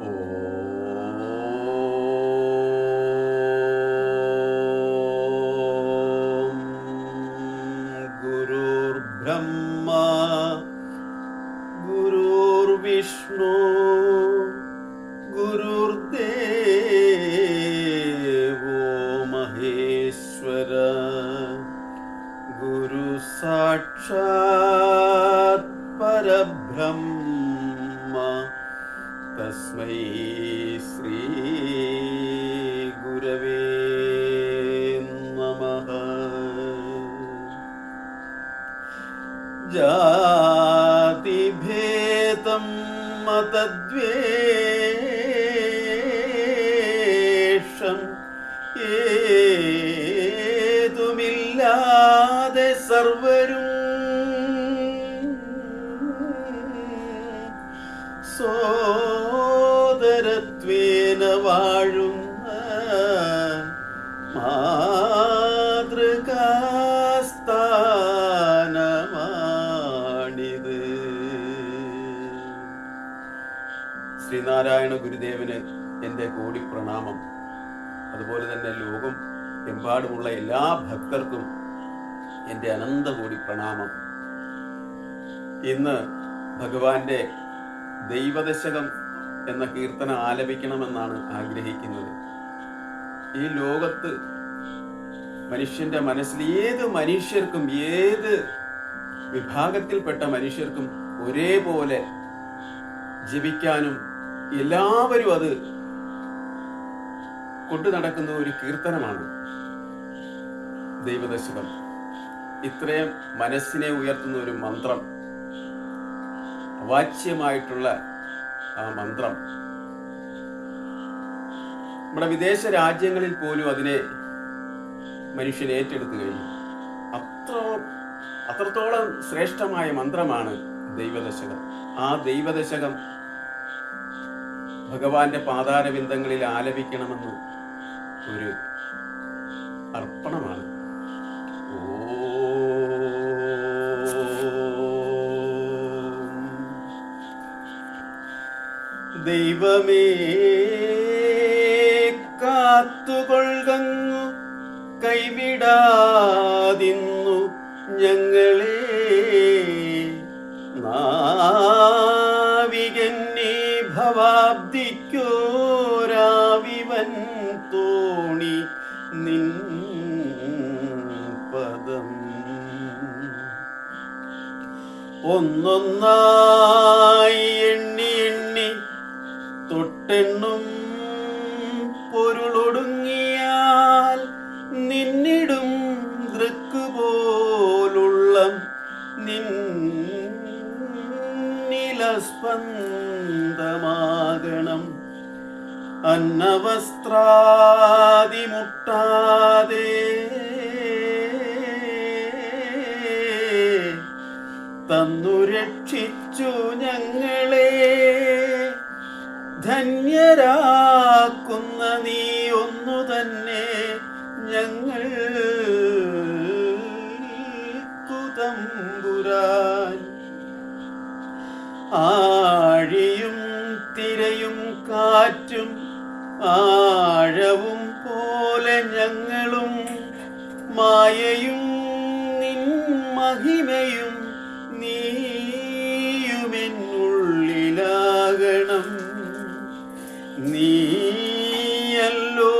ओ गुरोर्ब्रह्म गुरोर्विष्णो गुरुर्दे वो महेश्वर തസ്മൈ ശ്രീ ഗുരവേ നമ ജാതിഭേദം മതദ്വേഷം ഏതുമില്ലാതെ സർവരും സോദരത്വേന മാതൃകാസ്ഥാനമാണിത് ശ്രീനാരായണ ഗുരുദേവന് എന്റെ കൂടി പ്രണാമം അതുപോലെ തന്നെ ലോകം എമ്പാടുമുള്ള എല്ലാ ഭക്തർക്കും എന്റെ അനന്ത കൂടി പ്രണാമം ഇന്ന് ഭഗവാന്റെ ദൈവദശകം എന്ന കീർത്തനം ആലപിക്കണമെന്നാണ് ആഗ്രഹിക്കുന്നത്. ഈ ലോകത്ത് മനുഷ്യന്റെ മനസ്സിൽ ഏത് മനുഷ്യർക്കും ഏത് വിഭാഗത്തിൽപ്പെട്ട മനുഷ്യർക്കും ഒരേപോലെ ജപിക്കാനും എല്ലാവരും അത് കൊണ്ടു നടക്കുന്ന ഒരു കീർത്തനമാണ് ദൈവദശകം ഇത്രയും മനസ്സിനെ ഉയർത്തുന്ന ഒരു മന്ത്രം അവാച്യമായിട്ടുള്ള ആ മന്ത്രം. നമ്മുടെ വിദേശ രാജ്യങ്ങളിൽ പോലും അതിനെ മനുഷ്യൻ ഏറ്റെടുത്തു കഴിഞ്ഞു അത്ര അത്രത്തോളം ശ്രേഷ്ഠമായ മന്ത്രമാണ് ദൈവദശകം. ആ ദൈവദശകം ഭഗവാന്റെ പാതാരബിന്ദങ്ങളിൽ ആലപിക്കണമെന്ന് ഒരു അർപ്പണമാണ്. ദൈവമേ കാത്തുകൊള്ളുന്നു കൈവിടാതിന്നു ഞങ്ങളെ. നാവികന്നീ ഭവാബ്ദിക്കോരാവിവൻ തോണി നിൻ പദം. ഒന്നൊന്നായി എണ്ണി എണ്ണി തൊട്ടെണ്ണും നിലസ്പന്ദമാകണം അന്നവസ്ത്രാതിമുട്ടാതെ തന്നു രക്ഷിച്ചു ഞങ്ങളെ. ധന്യരാക്കുന്ന നീ ഒന്നു തന്നെ. ആഴിയും തിരയും കാറ്റും ആഴവും പോലെ ഞങ്ങളും മായയും നിൻ മഹിമയും നീയുമെന്നുള്ളിലാകണം. നീയല്ലോ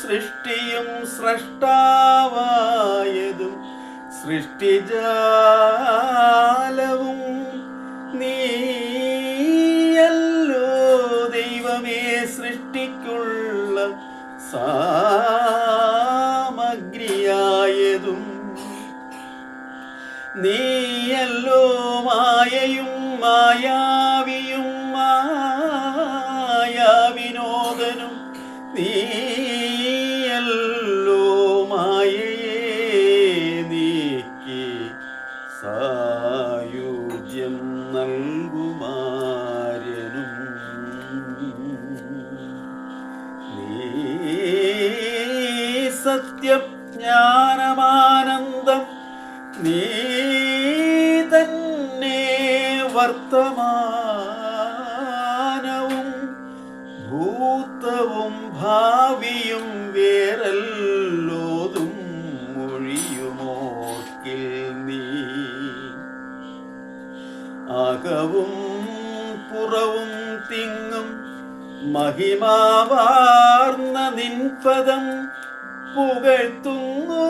സൃഷ്ടിയും സ്രഷ്ടാവായതും സൃഷ്ടിജാലവും നീയല്ലോ നീയല്ലോ മായയും മായാവിയും മായാവിനോദനും. നീയല്ലോ മായയെ നീക്കി സായുജ്യം നൽകുമാര്യനും. നീ സത്യജ്ഞാനമാനന്ദം നീ തന്നെ വർത്തമാനവും ഭൂതവും ഭാവിയും വേറല്ലോതും മൊഴിയുമോക്കിൽ നീ. അകവും പുറവും തിങ്ങും മഹിമാവാർന്ന നിൻപദം പുകഴ്ത്തുന്നു.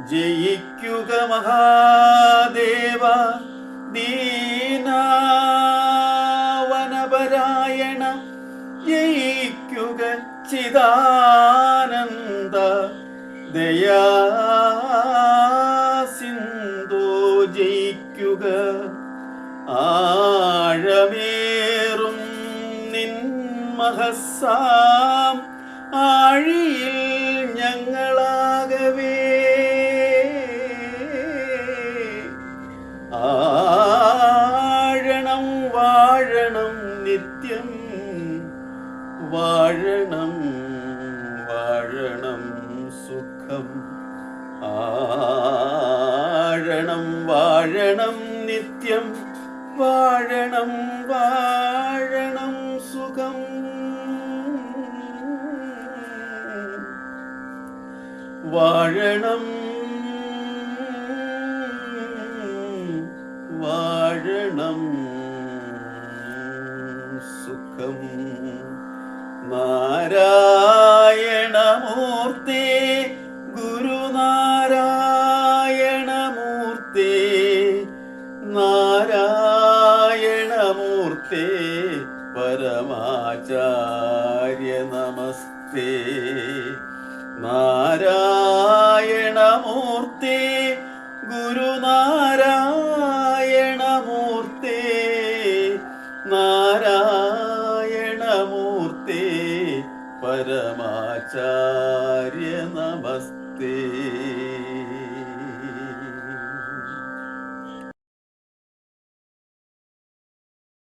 ജയിക്കുക മഹാദേവ ദീനാവനപരായണ ജയിക്കുക ചിദാനന്ദ. ദയാ സിന്ധു ജയിക്കുക. ആഴമേറും നിൻ മഹസാം ആഴിയിൽ വാഴണം വാഴണം സുഖം. വാഴണം വാഴണം സുഖം. നാരായണമൂർത്തി പരമാചാര്യ നമസ്തേ നാരായണമൂർത്തി ഗുരുനാരായണമൂർത്തി. നാരായണമൂർത്തി പരമാചാര്യ